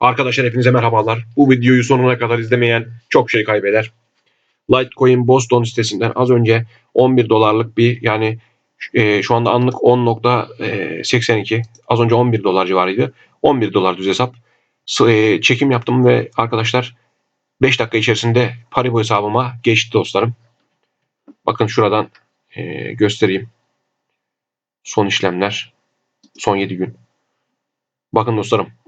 Arkadaşlar hepinize merhabalar. Bu videoyu sonuna kadar izlemeyen çok şey kaybeder. Litecoin Boston sitesinden az önce 11 dolarlık bir yani e, şu anda anlık 10.82 az önce 11 dolar civarıydı. 11 dolar düz hesap. E, çekim yaptım ve arkadaşlar 5 dakika içerisinde Paribu hesabıma geçti dostlarım. Bakın şuradan e, göstereyim. Son işlemler. Son 7 gün. Bakın dostlarım.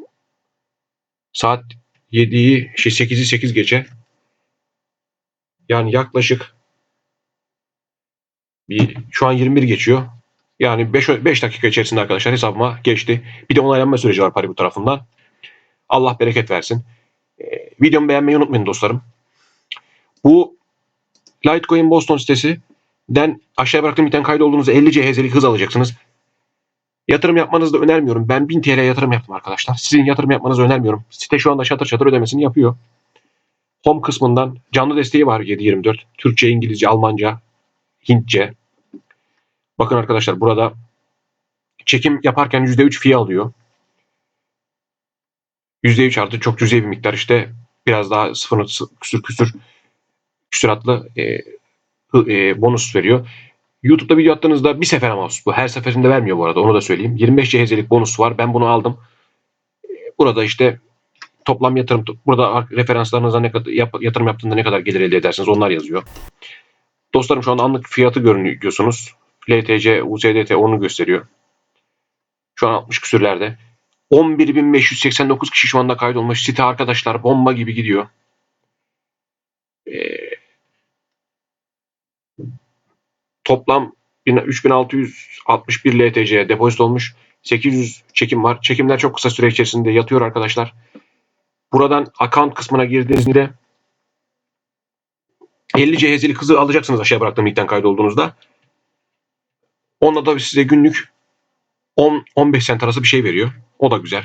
Saat 7'yi, şey 8'i 8 geçe. Yani yaklaşık bir şu an 21 geçiyor. Yani 5, 5 dakika içerisinde arkadaşlar hesabıma geçti. Bir de onaylanma süreci var Paribu tarafından. Allah bereket versin. Ee, videomu beğenmeyi unutmayın dostlarım. Bu Litecoin Boston sitesinden aşağıya bıraktığım bir tane kaydolduğunuzda 50 CHZ'lik hız alacaksınız. Yatırım yapmanızı da önermiyorum. Ben 1000 TL yatırım yaptım arkadaşlar. Sizin yatırım yapmanızı önermiyorum. Site şu anda şatır şatır ödemesini yapıyor. Home kısmından canlı desteği var 7.24. Türkçe, İngilizce, Almanca, Hintçe. Bakın arkadaşlar burada çekim yaparken %3 fee alıyor. %3 artı çok cüzi bir miktar işte biraz daha sıfır küsür küsür küsuratlı e, e, bonus veriyor. YouTube'da video attığınızda bir sefere mahsus bu. Her seferinde vermiyor bu arada onu da söyleyeyim. 25 CHZ'lik bonus var. Ben bunu aldım. Burada işte toplam yatırım burada referanslarınıza ne kadar yatırım yaptığında ne kadar gelir elde edersiniz onlar yazıyor. Dostlarım şu an anlık fiyatı görüyorsunuz. LTC, USDT onu gösteriyor. Şu an 60 küsürlerde. 11.589 kişi şu anda kaydolmuş. Site arkadaşlar bomba gibi gidiyor. Toplam 3661 LTC'ye depozit olmuş. 800 çekim var. Çekimler çok kısa süre içerisinde yatıyor arkadaşlar. Buradan account kısmına girdiğinizde 50 CHZ'lik hızı alacaksınız aşağı bıraktığım linkten kaydolduğunuzda. Onunla da size günlük 10-15 sent arası bir şey veriyor. O da güzel.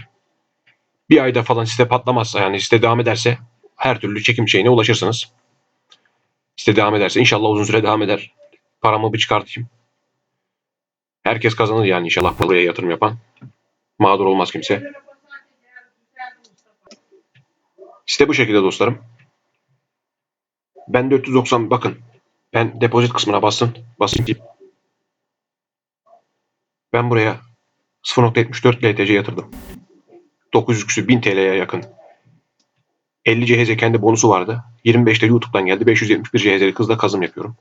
Bir ayda falan site patlamazsa yani site devam ederse her türlü çekim şeyine ulaşırsınız. Site devam ederse inşallah uzun süre devam eder. Paramı bir çıkartayım. Herkes kazanır yani inşallah buraya yatırım yapan. Mağdur olmaz kimse. Site bu şekilde dostlarım. Ben 490 bakın. Ben depozit kısmına basın. Basayım deyip. Ben buraya 0.74 LTC yatırdım. 900 küsür 1000 TL'ye yakın. 50 CHZ kendi bonusu vardı. 25'te YouTube'dan geldi. 571 CHZ'lik hızla kazım yapıyorum.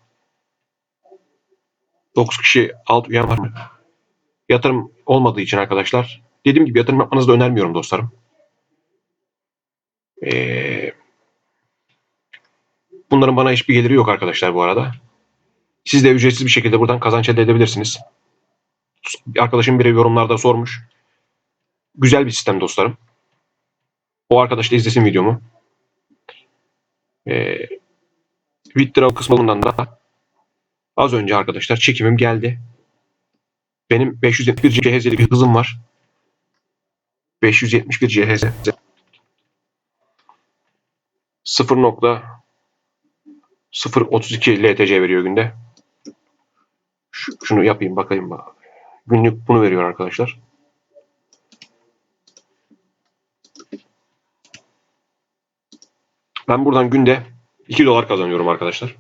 9 kişi alt üyen var mı? Yatırım olmadığı için arkadaşlar. Dediğim gibi yatırım yapmanızı da önermiyorum dostlarım. Ee, bunların bana hiçbir geliri yok arkadaşlar bu arada. Siz de ücretsiz bir şekilde buradan kazanç elde edebilirsiniz. Arkadaşım biri yorumlarda sormuş. Güzel bir sistem dostlarım. O arkadaş da izlesin videomu. Ee, withdraw kısmından da az önce arkadaşlar çekimim geldi. Benim 571 CHZ'lik bir hızım var. 571 CHZ. 0.032 LTC veriyor günde. Şu, şunu yapayım bakayım. bak. Günlük bunu veriyor arkadaşlar. Ben buradan günde 2 dolar kazanıyorum arkadaşlar.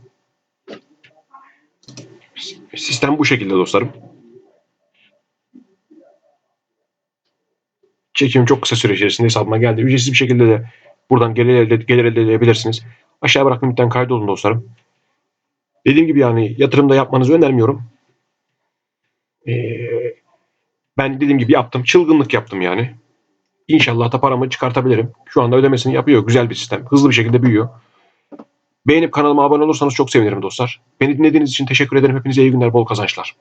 Sistem bu şekilde dostlarım. Çekim çok kısa süre içerisinde hesabıma geldi. Ücretsiz bir şekilde de buradan gelir elde, gelir elde edebilirsiniz. Aşağı bıraktığım linkten kaydolun dostlarım. Dediğim gibi yani yatırım da yapmanızı önermiyorum. Ee, ben dediğim gibi yaptım. Çılgınlık yaptım yani. İnşallah da paramı çıkartabilirim. Şu anda ödemesini yapıyor. Güzel bir sistem. Hızlı bir şekilde büyüyor. Beğenip kanalıma abone olursanız çok sevinirim dostlar. Beni dinlediğiniz için teşekkür ederim. Hepinize iyi günler, bol kazançlar.